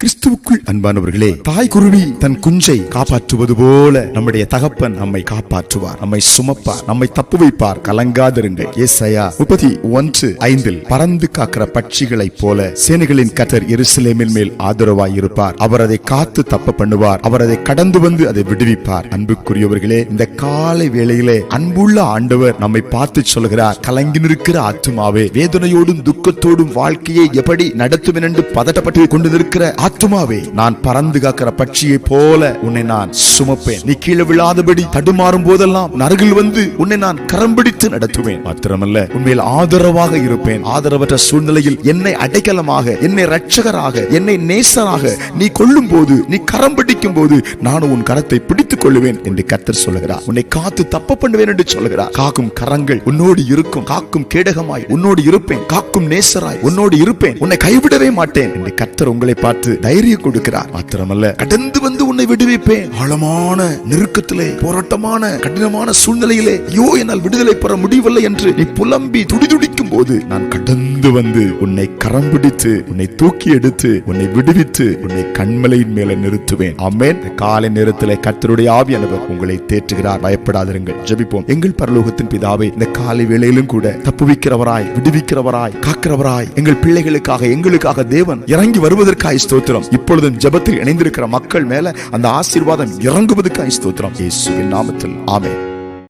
கிறிஸ்துவுக்குள் அன்பானவர்களே தாய் குருவி தன் குஞ்சை காப்பாற்றுவது போல நம்முடைய தகப்பன் நம்மை காப்பாற்றுவார் நம்மை சுமப்பார் நம்மை தப்பு வைப்பார். கலங்காதிருங்கள். ஏசையா முப்பத்தி ஒன்று ஐந்தில் பறந்து காக்கிற பட்சிகளைப் போல சேனைகளின் கத்தர் எருசலேமின் மேல் ஆதரவாய் இருப்பார் அவர் அதை காத்து தப்ப பண்ணுவார். அவர் அதை கடந்து வந்து அதை விடுவிப்பார். அன்புக்குரியவர்களே இந்த காலை வேளையிலே அன்புள்ள ஆண்டவர் நம்மை பார்த்து சொல்கிறார். கலங்கி நிற்கிற ஆத்துமாவே வேதனையோடும் துக்கத்தோடும் வாழ்க்கையை எப்படி நடத்துவேன் என்று பதட்டப்பட்டு கொண்டு நிற்கிற ஆத்துமாவே நான் பறந்து காக்கிற பட்சியை போல உன்னை நான் சுமப்பேன். நீ கீழே விழாதபடி தடுமாறும் போதெல்லாம் நருகில் வந்து உன்னை நான் கரம் பிடித்து நடத்துவேன். மாத்திரமல்ல உண்மையில் ஆதரவாக இருப்பேன். ஆதரவற்ற சூழ்நிலையில் என்னை அடைக்கலமாக என்னை ரட்சகராக என்னை நேசராக நீ கொள்ளும் போது நீ கரம் பிடிக்கும் போது நானும் உன் கரத்தை பிடித்துக் கொள்ளுவேன் என்று கத்தர் சொல்லுகிறார். உன்னை காத்து தப்ப பண்ணுவேன் என்று சொல்லுகிறார். காக்கும் கரங்கள் உன்னோடு இருக்கும் காக்கும் கேடகமாய் உன்னோடு இருப்பேன். காக்கும் நேசராய் உன்னோடு இருப்பேன். உன்னை கைவிடவே மாட்டேன் என்று கத்தர் உங்களை பார்த்து தைரியம் கொடுக்கிறார். மாத்திரமல்ல கடந்து வந்து உன்னை விடுவிப்பேன். ஆழமான நெருக்கத்திலே போராட்டமான கடினமான சூழ்நிலையிலே ஐயோ என்னால் விடுதலை பெற முடியவில்லை என்று நீ புலம்பி துடிதுடிக்கும் போது நான் கடந்து வந்து உன்னை கரம் பிடித்து உன்னை தூக்கி எடுத்து உன்னை விடுவித்து உன்னை கண்மலையின் மேல நிறுத்துவேன். இந்த காலை நேரத்திலே கர்த்தருடைய ஆவியானவர் உங்களை தேற்றுகிறார். பயப்படாதிருங்கள். ஜெபிப்போம். எங்கள் பரலோகத்தின் பிதாவே இந்த காலை வேளையிலும் கூட தப்புவிக்கிறவராய் விடுவிக்கிறவராய் காக்கிறவராய் எங்கள் பிள்ளைகளுக்காக எங்களுக்காக தேவன் இறங்கி வருவதற்காய் ஸ்தோத்திரம். இப்பொழுதும் ஜெபத்தில் இணைந்திருக்கிற மக்கள் மேல அந்த ஆசீர்வாதம் இறங்குவதற்காய் ஸ்தோத்திரம். இயேசுவின் நாமத்தில். ஆமென்.